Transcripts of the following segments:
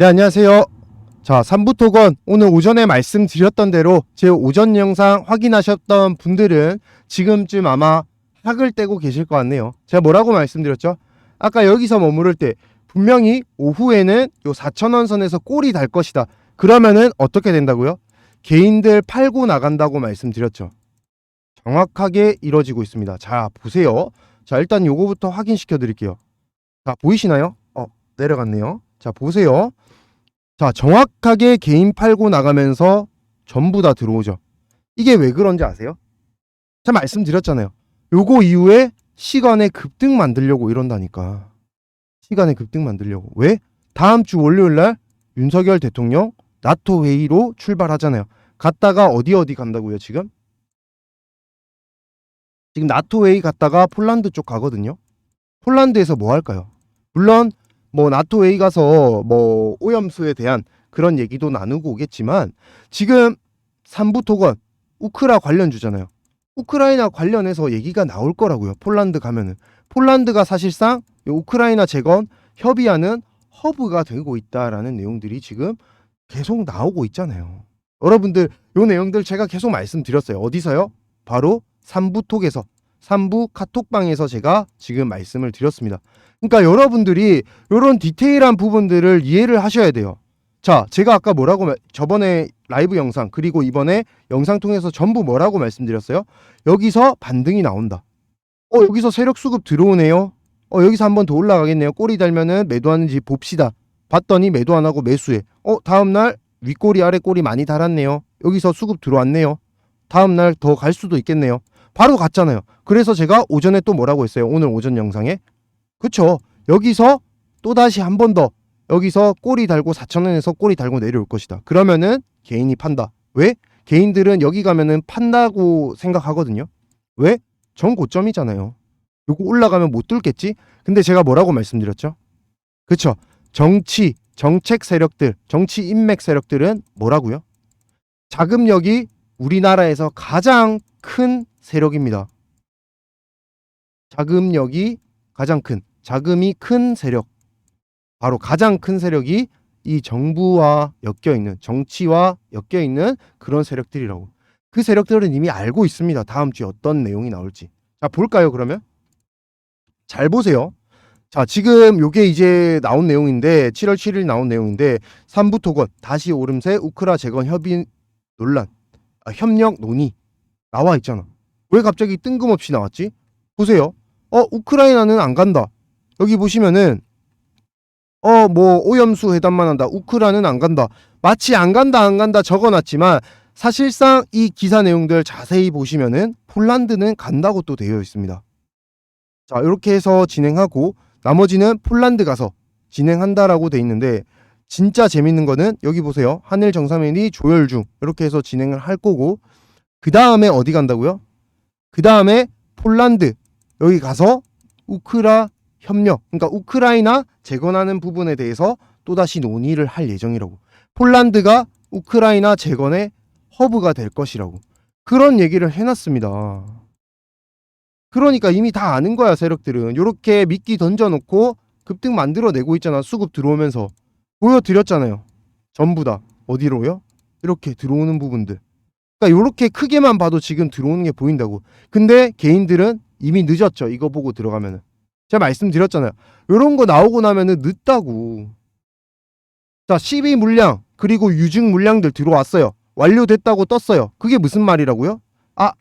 네, 안녕하세요. 자, 3부 토건 오늘 오전에 말씀드렸던 대로 제 오전 영상 확인하셨던 분들은 지금쯤 아마 학을 떼고 계실 것 같네요. 제가 뭐라고 말씀드렸죠? 아까 여기서 머무를 때 분명히 오후에는 요 4천원 선에서 골이 달 것이다. 그러면은 어떻게 된다고요? 개인들 팔고 나간다고 말씀드렸죠. 정확하게 이루어지고 있습니다. 자, 보세요. 자, 일단 요거부터 확인시켜 드릴게요. 자, 보이시나요? 어, 내려갔네요. 자, 보세요. 자, 정확하게 개인 팔고 나가면서 전부 다 들어오죠. 이게 왜 그런지 아세요? 제가 말씀드렸잖아요. 요거 이후에 시간에 급등 만들려고 이런다니까. 시간에 급등 만들려고. 왜? 다음 주 월요일 날 윤석열 대통령 나토 회의로 출발하잖아요. 갔다가 어디 어디 간다고요, 지금? 지금 나토 회의 갔다가 폴란드 쪽 가거든요. 폴란드에서 뭐 할까요? 물론 뭐 나토 회의 가서 뭐 오염수에 대한 그런 얘기도 나누고 오겠지만 지금 삼부 토건 우크라 관련 주잖아요. 우크라이나 관련해서 얘기가 나올 거라고요. 폴란드 가면은 폴란드가 사실상 이 우크라이나 재건 협의하는 허브가 되고 있다라는 내용들이 지금 계속 나오고 있잖아요. 여러분들 요 내용들 제가 계속 말씀드렸어요. 어디서요? 바로 삼부톡에서 삼부 카톡방에서 제가 지금 말씀을 드렸습니다. 그러니까 여러분들이 이런 디테일한 부분들을 이해를 하셔야 돼요. 자, 제가 아까 뭐라고 말- 저번에 라이브 영상 그리고 이번에 영상 통해서 전부 뭐라고 말씀드렸어요? 여기서 반등이 나온다. 어, 여기서 세력 수급 들어오네요. 어, 여기서 한 번 더 올라가겠네요. 꼬리 달면은 매도하는지 봅시다. 봤더니 매도 안 하고 매수해. 어, 다음 날 윗꼬리 아랫꼬리 많이 달았네요. 여기서 수급 들어왔네요. 다음 날 더 갈 수도 있겠네요. 바로 갔잖아요. 그래서 제가 오전에 또 뭐라고 했어요? 오늘 오전 영상에. 그쵸? 여기서 또다시 한 번 더 여기서 꼬리 달고 4천원에서 꼬리 달고 내려올 것이다. 그러면은 개인이 판다. 왜? 개인들은 여기 가면은 판다고 생각하거든요. 왜? 정고점이잖아요. 요거 올라가면 못 뚫겠지? 근데 제가 뭐라고 말씀드렸죠? 그쵸? 정치, 정책 세력들, 정치 인맥 세력들은 뭐라고요? 자금력이 우리나라에서 가장 큰 세력입니다. 자금력이 가장 큰, 자금이 큰 세력. 바로 가장 큰 세력이 이 정부와 엮여 있는, 정치와 엮여 있는 그런 세력들이라고. 그 세력들은 이미 알고 있습니다. 다음 주에 어떤 내용이 나올지. 자, 볼까요, 그러면? 잘 보세요. 자, 지금 요게 이제 나온 내용인데, 7월 7일 나온 내용인데, 삼부 토건, 다시 오름세 우크라 재건 협의 논란, 아, 협력 논의 나와 있잖아. 왜 갑자기 뜬금없이 나왔지? 보세요. 어, 우크라이나는 안 간다. 여기 보시면은 어, 뭐 오염수 회담만 한다. 우크라는 안 간다. 마치 안 간다 안 간다 적어놨지만 사실상 이 기사 내용들 자세히 보시면은 폴란드는 간다고 또 되어 있습니다. 자, 이렇게 해서 진행하고 나머지는 폴란드 가서 진행한다라고 돼 있는데 진짜 재밌는 거는 여기 보세요. 한일 정상회의 조율 중 이렇게 해서 진행을 할 거고 그 다음에 어디 간다고요? 그 다음에 폴란드 여기 가서 우크라 협력 그러니까 우크라이나 재건하는 부분에 대해서 또다시 논의를 할 예정이라고. 폴란드가 우크라이나 재건의 허브가 될 것이라고. 그런 얘기를 해놨습니다. 그러니까 이미 다 아는 거야 세력들은. 요렇게 미끼 던져놓고 급등 만들어내고 있잖아. 수급 들어오면서. 보여드렸잖아요. 전부 다. 어디로요? 이렇게 들어오는 부분들. 그러니까 요렇게 크게만 봐도 지금 들어오는 게 보인다고. 근데 개인들은 이미 늦었죠. 이거 보고 들어가면은 제가 말씀드렸잖아요 요런 거 나오고 나면은 늦다고 자 12 물량 그리고 유증 물량들 들어왔어요 완료됐다고 떴어요 그게 무슨 말이라고요? 아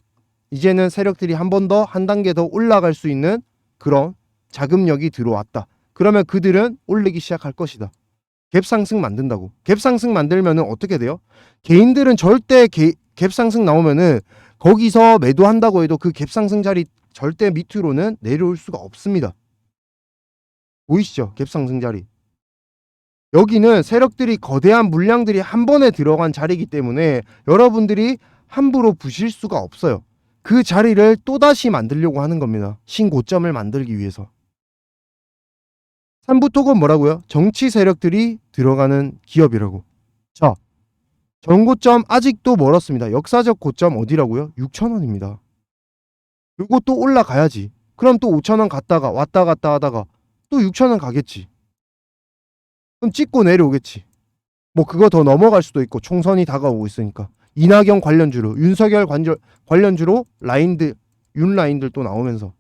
이제는 세력들이 한 번 더 한 단계 더 올라갈 수 있는 그런 자금력이 들어왔다. 그러면 그들은 올리기 시작할 것이다. 갭 상승 만든다고. 갭 상승 만들면은 어떻게 돼요? 개인들은 절대 개- 갭 상승 나오면은 거기서 매도한다고 해도 그 갭 상승 자리 절대 밑으로는 내려올 수가 없습니다. 보이시죠? 갭 상승 자리. 여기는 세력들이 거대한 물량들이 한 번에 들어간 자리이기 때문에 여러분들이 함부로 부실 수가 없어요. 그 자리를 또다시 만들려고 하는 겁니다. 신고점을 만들기 위해서. 삼부톡은 뭐라고요? 정치 세력들이 들어가는 기업이라고. 자, 전고점 아직도 멀었습니다. 역사적 고점 어디라고요? 6천원입니다. 요거 또 올라가야지. 그럼 또 5천 원 갔다가 왔다 갔다 하다가 또 6천 원 가겠지. 그럼 찍고 내려오겠지. 뭐 그거 더 넘어갈 수도 있고 총선이 다가오고 있으니까 이낙연 관련주로 윤석열 관절, 관련주로 라인들 윤 라인들 또 나오면서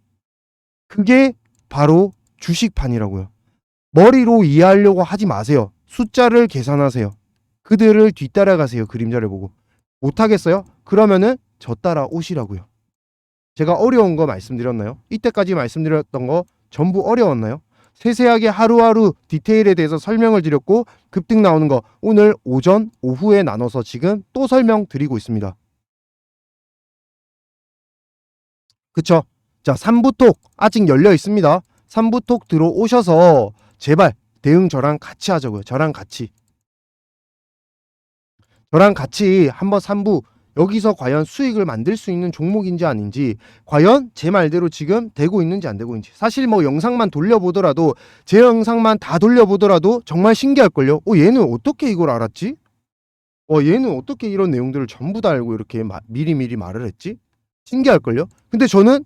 그게 바로 주식판이라고요. 머리로 이해하려고 하지 마세요. 숫자를 계산하세요. 그들을 뒤따라가세요. 그림자를 보고 못하겠어요? 그러면은 저 따라 오시라고요. 제가 어려운 거 말씀드렸나요? 이때까지 말씀드렸던 거 전부 어려웠나요? 세세하게 하루하루 디테일에 대해서 설명을 드렸고 급등 나오는 거 오늘 오전 오후에 나눠서 지금 또 설명드리고 있습니다. 그쵸? 자 3부톡 아직 열려 있습니다. 3부톡 들어오셔서 제발 대응 저랑 같이 하자고요. 저랑 같이. 저랑 같이 한번 3부 여기서 과연 수익을 만들 수 있는 종목인지 아닌지 과연 제 말대로 지금 되고 있는지 안 되고 있는지 사실 뭐 영상만 돌려보더라도 제 영상만 다 돌려보더라도 정말 신기할걸요 어 얘는 어떻게 이걸 알았지? 어 얘는 어떻게 이런 내용들을 전부 다 알고 이렇게 마- 미리미리 말을 했지? 신기할걸요 근데 저는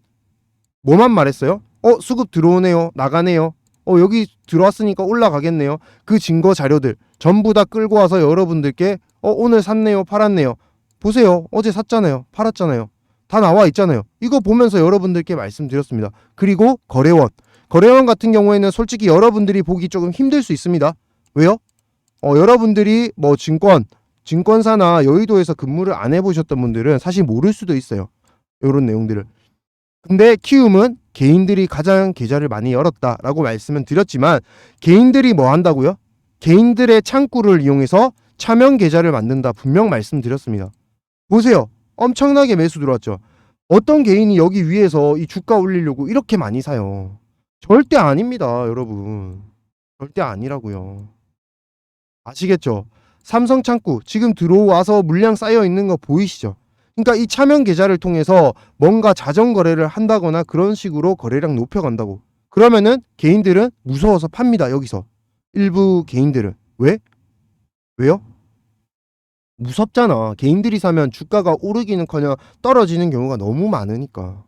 뭐만 말했어요? 어 수급 들어오네요 나가네요 어 여기 들어왔으니까 올라가겠네요 그 증거 자료들 전부 다 끌고 와서 여러분들께 어 오늘 샀네요 팔았네요 보세요. 어제 샀잖아요. 팔았잖아요. 다 나와 있잖아요. 이거 보면서 여러분들께 말씀드렸습니다. 그리고 거래원. 거래원 같은 경우에는 솔직히 여러분들이 보기 조금 힘들 수 있습니다. 왜요? 어, 여러분들이 뭐 증권, 증권사나 여의도에서 근무를 안 해보셨던 분들은 사실 모를 수도 있어요. 이런 내용들을. 근데 키움은 개인들이 가장 계좌를 많이 열었다라고 말씀은 드렸지만 개인들이 뭐 한다고요? 개인들의 창구를 이용해서 차명 계좌를 만든다 분명 말씀드렸습니다. 보세요. 엄청나게 매수 들어왔죠. 어떤 개인이 여기 위에서 이 주가 올리려고 이렇게 많이 사요. 절대 아닙니다, 여러분. 절대 아니라고요. 아시겠죠? 삼성 창구 지금 들어와서 물량 쌓여 있는 거 보이시죠? 그러니까 이 차명 계좌를 통해서 뭔가 자전 거래를 한다거나 그런 식으로 거래량 높여간다고. 그러면은 개인들은 무서워서 팝니다, 여기서. 일부 개인들은. 왜? 왜요? 무섭잖아. 개인들이 사면 주가가 오르기는커녕 떨어지는 경우가 너무 많으니까.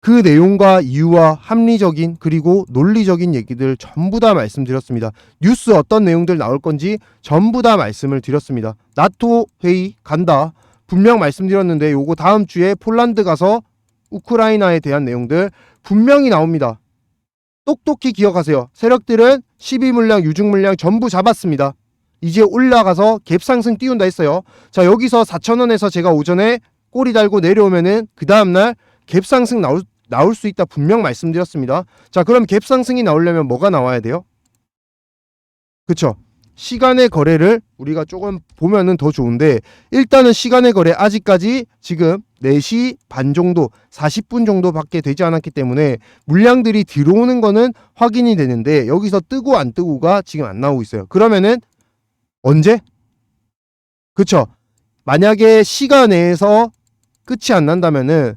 그 내용과 이유와 합리적인 그리고 논리적인 얘기들 전부 다 말씀드렸습니다. 뉴스 어떤 내용들 나올 건지 전부 다 말씀을 드렸습니다. 나토 회의 간다. 분명 말씀드렸는데 요거 다음 주에 폴란드 가서 우크라이나에 대한 내용들 분명히 나옵니다. 똑똑히 기억하세요. 세력들은 12 물량, 유중 물량 전부 잡았습니다. 이제 올라가서 갭 상승 띄운다 했어요. 자, 여기서 4,000원에서 제가 오전에 꼬리 달고 내려오면은 그 다음날 갭 상승 나올, 나올 수 있다 분명 말씀드렸습니다. 자, 그럼 갭 상승이 나오려면 뭐가 나와야 돼요? 그쵸? 시간의 거래를 우리가 조금 보면은 더 좋은데 일단은 시간의 거래 아직까지 지금 4시 반 정도 40분 정도밖에 되지 않았기 때문에 물량들이 들어오는 거는 확인이 되는데 여기서 뜨고 안 뜨고가 지금 안 나오고 있어요. 그러면은 언제? 그쵸? 만약에 시간 내에서 끝이 안 난다면은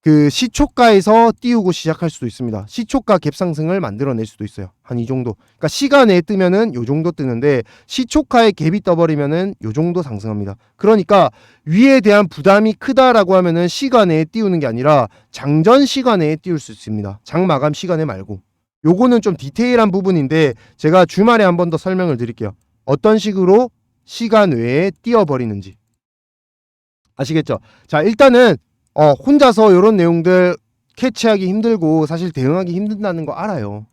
그 시초가에서 띄우고 시작할 수도 있습니다. 시초가 갭 상승을 만들어낼 수도 있어요. 한 이 정도. 그러니까 시간에 뜨면은 요 정도 뜨는데 시초가에 갭이 떠버리면은 요 정도 상승합니다. 그러니까 위에 대한 부담이 크다라고 하면은 시간에 띄우는 게 아니라 장전 시간에 띄울 수 있습니다. 장 마감 시간에 말고. 요거는 좀 디테일한 부분인데 제가 주말에 한 번 더 설명을 드릴게요. 어떤 식으로 시간 외에 띄어버리는지. 아시겠죠? 자, 일단은 어, 혼자서 이런 내용들 캐치하기 힘들고 사실 대응하기 힘든다는 거 알아요.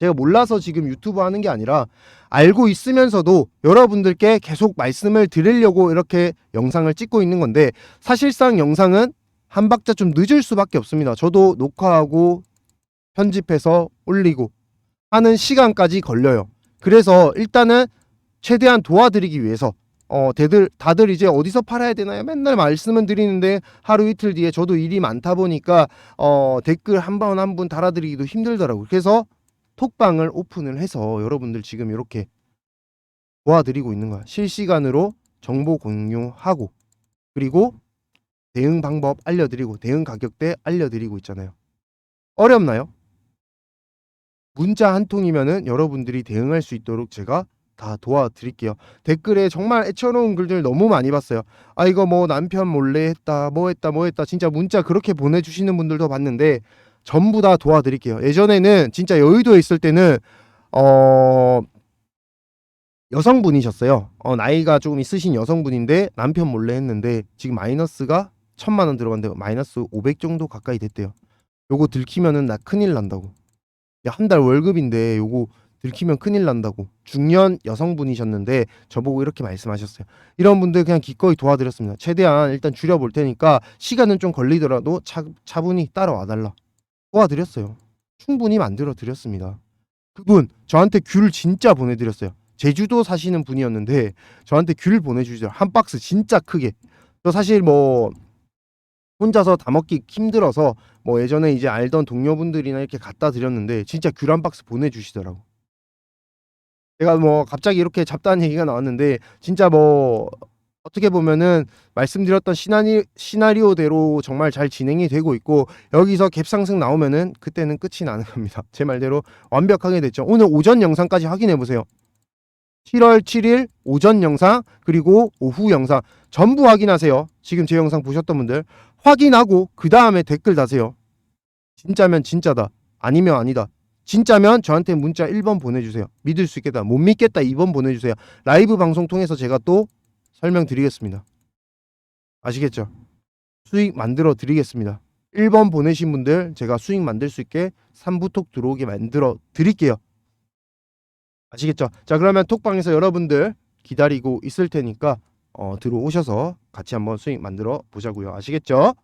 제가 몰라서 지금 유튜브 하는 게 아니라 알고 있으면서도 여러분들께 계속 말씀을 드리려고 이렇게 영상을 찍고 있는 건데 사실상 영상은 한 박자 좀 늦을 수밖에 없습니다. 저도 녹화하고 편집해서 올리고 하는 시간까지 걸려요. 그래서 일단은 최대한 도와드리기 위해서 어, 다들, 다들 이제 어디서 팔아야 되나요? 맨날 말씀은 드리는데 하루 이틀 뒤에 저도 일이 많다 보니까 어, 댓글 한 번 한 분 달아드리기도 힘들더라고요. 그래서 톡방을 오픈을 해서 여러분들 지금 이렇게 도와드리고 있는 거야. 실시간으로 정보 공유하고 그리고 대응 방법 알려드리고 대응 가격대 알려드리고 있잖아요. 어렵나요? 문자 한 통이면은 여러분들이 대응할 수 있도록 제가 다 도와드릴게요. 댓글에 정말 애처로운 글들 너무 많이 봤어요. 아 이거 뭐 남편 몰래 했다 뭐 했다 뭐 했다 진짜 문자 그렇게 보내주시는 분들도 봤는데 전부 다 도와드릴게요. 예전에는 진짜 여의도에 있을 때는 어 여성분이셨어요. 어, 나이가 조금 있으신 여성분인데 남편 몰래 했는데 지금 마이너스가 천만 원 들어갔는데 마이너스 500 정도 가까이 됐대요. 요거 들키면은 나 큰일 난다고. 한달 월급인데 요거 들키면 큰일 난다고. 중년 여성분이셨는데 저보고 이렇게 말씀하셨어요. 이런 분들 그냥 기꺼이 도와드렸습니다. 최대한 일단 줄여볼 테니까 시간은 좀 걸리더라도 차, 차분히 따라와 달라. 도와드렸어요. 충분히 만들어 드렸습니다. 그분 저한테 귤 진짜 보내드렸어요. 제주도 사시는 분이었는데 저한테 귤 보내주시더라. 한 박스 진짜 크게. 저 사실 뭐 혼자서 다 먹기 힘들어서 뭐 예전에 이제 알던 동료분들이나 이렇게 갖다 드렸는데 진짜 귤 한 박스 보내주시더라고. 제가 뭐 갑자기 이렇게 잡다한 얘기가 나왔는데 진짜 뭐 어떻게 보면은 말씀드렸던 시나리, 시나리오대로 정말 잘 진행이 되고 있고 여기서 갭 상승 나오면은 그때는 끝이 나는 겁니다. 제 말대로 완벽하게 됐죠. 오늘 오전 영상까지 확인해 보세요. 7월 7일 오전 영상 그리고 오후 영상 전부 확인하세요. 지금 제 영상 보셨던 분들 확인하고 그 다음에 댓글 다세요. 진짜면 진짜다. 아니면 아니다. 진짜면 저한테 문자 1번 보내주세요. 믿을 수 있겠다. 못 믿겠다 2번 보내주세요. 라이브 방송 통해서 제가 또 설명드리겠습니다. 아시겠죠? 수익 만들어 드리겠습니다. 1번 보내신 분들 제가 수익 만들 수 있게 3부 톡 들어오게 만들어 드릴게요. 아시겠죠? 자 그러면 톡방에서 여러분들 기다리고 있을 테니까 어, 들어오셔서 같이 한번 수익 만들어 보자고요. 아시겠죠?